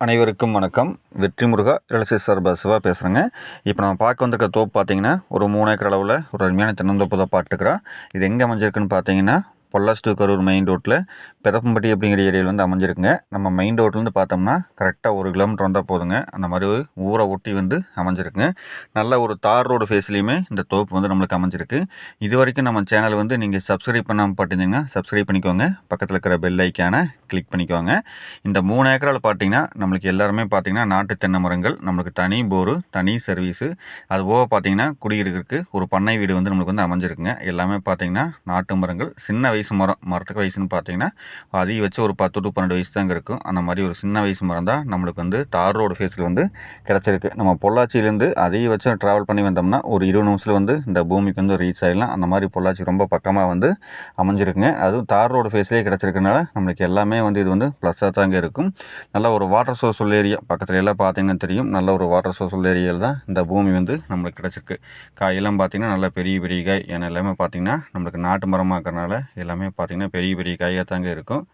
அனைவருக்கும் வணக்கம். வெற்றி முருகா ரியல் சார்பாக சிவா பேசுகிறேங்க இப்போ நம்ம பார்க்க வந்திருக்க தோப்பு பார்த்தீங்கன்னா ஒரு மூணு ஏக்கர் அளவில் ஒரு அருமையான தென்னந்தோப்பு தான் பார்த்துக்கிறோம் இது எங்கே அமைஞ்சிருக்குன்னு பார்த்தீங்கன்னா பொல்லாஸ் டு கரூர் மெயின் ரோட்டில் பெதப்பம்பட்டி அப்படிங்கிற ஏரியாவில் வந்து அமைஞ்சிருக்குங்க. நம்ம மெயின் ரோட்லேருந்து பார்த்தோம்னா கரெக்டாக ஒரு கிலோமீட்டர் வந்தால் போதுங்க. அந்த மாதிரி ஊரை ஒட்டி வந்து அமைஞ்சிருக்குங்க. நல்ல ஒரு தார் ரோடு ஃபேஸ்லேயுமே இந்த தோப்பு வந்து நம்மளுக்கு அமைஞ்சிருக்கு. இது வரைக்கும் நம்ம சேனல் வந்து நீங்கள் சப்ஸ்கிரைப் பண்ணாமல் பார்த்துருந்தீங்கன்னா சப்ஸ்கிரைப் பண்ணிக்கோங்க. பக்கத்தில் இருக்கிற பெல் ஐக்கானை கிளிக் பண்ணிக்கோங்க. இந்த மூணு ஏக்கரால் பார்த்தீங்கன்னா நம்மளுக்கு எல்லாருமே பார்த்தீங்கன்னா நாட்டு தென்னை மரங்கள் நம்மளுக்கு தனி போரு தனி சர்வீஸு அது போக பார்த்தீங்கன்னா குடியிருக்கிறதுக்கு ஒரு பண்ணை வீடு வந்து நம்மளுக்கு வந்து அமைஞ்சிருக்குங்க. எல்லாமே பார்த்தீங்கன்னா நாட்டு மரங்கள் சின்ன வயசு மரம் மரத்துக்கு வயசுன்னு பார்த்தீங்கன்னா அதிக வச்சு ஒரு பத்து டு பன்னெண்டு வயசு தாங்க இருக்கும். அந்த மாதிரி ஒரு சின்ன வயசு மரம் தான் நம்மளுக்கு வந்து தார் ரோடு ஃபேஸில் வந்து கிடச்சிருக்கு. நம்ம பொள்ளாச்சியிலேருந்து அதிக வச்சு ட்ராவல் பண்ணி வந்தோம்னா ஒரு இருபது நிமிஷத்தில் வந்து இந்த பூமிக்கு வந்து ரீச் ஆகிடலாம் அந்த மாதிரி பொள்ளாச்சி ரொம்ப பக்கமாக வந்து அமைஞ்சிருக்குங்க. அதுவும் தார் ரோடு ஃபேஸ்லேயே கிடச்சிருக்கனால நம்மளுக்கு எல்லாமே வந்து இது வந்து ப்ளஸ்ஸாக தாங்க இருக்கும். நல்ல ஒரு வாட்டர் சோர்ஸ் உள்ள ஏரியா பக்கத்தில் எல்லாம் பார்த்தீங்கன்னா தெரியும். நல்ல ஒரு வாட்டர் சோர்ஸ் உள்ள ஏரியாவில் தான் இந்த பூமி வந்து நம்மளுக்கு கிடச்சிருக்கு. காயெல்லாம் பார்த்திங்கன்னா நல்லா பெரிய பெரிய காய். ஏன்னா எல்லாமே பார்த்திங்கன்னா நம்மளுக்கு நாட்டு மரமாக இருக்கிறனால எல்லாமே பார்த்திங்கன்னா பெரிய பெரிய காயாக தாங்க இருக்கும்.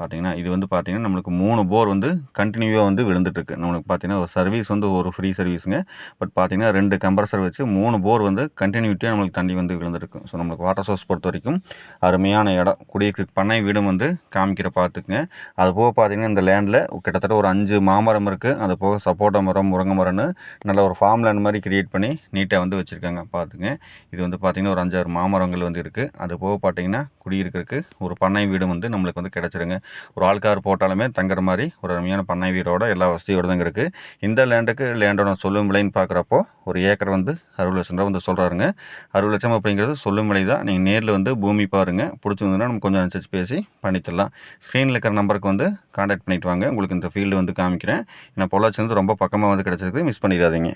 பார்த்தீங்கன்னா இது வந்து பார்த்திங்கன்னா நம்மளுக்கு மூணு போர் வந்து கண்டினியூவாக வந்து விழுந்துட்டுருக்கு. நம்மளுக்கு பார்த்தீங்கன்னா ஒரு சர்வீஸ் வந்து ஒரு ஃப்ரீ சர்வீஸுங்க பட் பார்த்திங்கன்னா ரெண்டு கம்ப்ரஸர் வச்சு மூணு போர் வந்து கண்டினியூட்டியாக நம்மளுக்கு தண்ணி வந்து விழுந்துருக்கு ஸோ நம்மளுக்கு வாட்டர் சோர்ஸ் பொறுத்த வரைக்கும் அருமையான இடம். குடியிருக்கு பண்ணை வீடும் வந்து காமிக்கிற பார்த்துக்குங்க. அது போக பார்த்தீங்கன்னா இந்த லேண்டில் கிட்டத்தட்ட ஒரு அஞ்சு மாமரம் இருக்குது அது போக சப்போட்டா மரம் முருங்கை மரம்னு நல்ல ஒரு ஃபார்ம் லேண்ட் மாதிரி கிரியேட் பண்ணி நீட்டாக வந்து வச்சுருக்காங்க பார்த்துங்க இது வந்து பார்த்திங்கன்னா ஒரு அஞ்சாறு மாமரங்கள் வந்து இருக்குது அது போக பார்த்தீங்கன்னா குடியிருக்கிறதுக்கு ஒரு பண்ணை வீடும் வந்து நம்மளுக்கு வந்து கிடச்சிருங்க. ஒரு ஆள்கார் போட்டாலுமே தங்குற மாதிரி ஒரு அருமையான பண்ணை வீடோட எல்லா வசதியோடு தாங்க இருக்குது இந்த லேண்டுக்கு லேண்டோட சொல்லும் விலைன்னு பார்க்குறப்போ ஒரு ஏக்கர் வந்து அறுபது லட்சம் ரூபா வந்து சொல்கிறாருங்க அறுபது லட்சம் அப்படிங்கிறது சொல்லும் விலை தான் நீங்கள் நேரில் வந்து பூமி பாருங்கள் பிடிச்சிருந்ததுன்னா நம்ம கொஞ்சம் அனுசரிச்சு பேசி பண்ணித்தரலாம். ஸ்க்ரீனில் இருக்கிற நம்பருக்கு வந்து காண்டாக்ட் பண்ணிட்டு வாங்க. உங்களுக்கு இந்த ஃபீல்டு வந்து காமிக்கிறேன். ஏன்னா பொள்ளாச்சி வந்து ரொம்ப பக்கமாக வந்து கிடச்சிருக்கு மிஸ் பண்ணிடாதீங்க.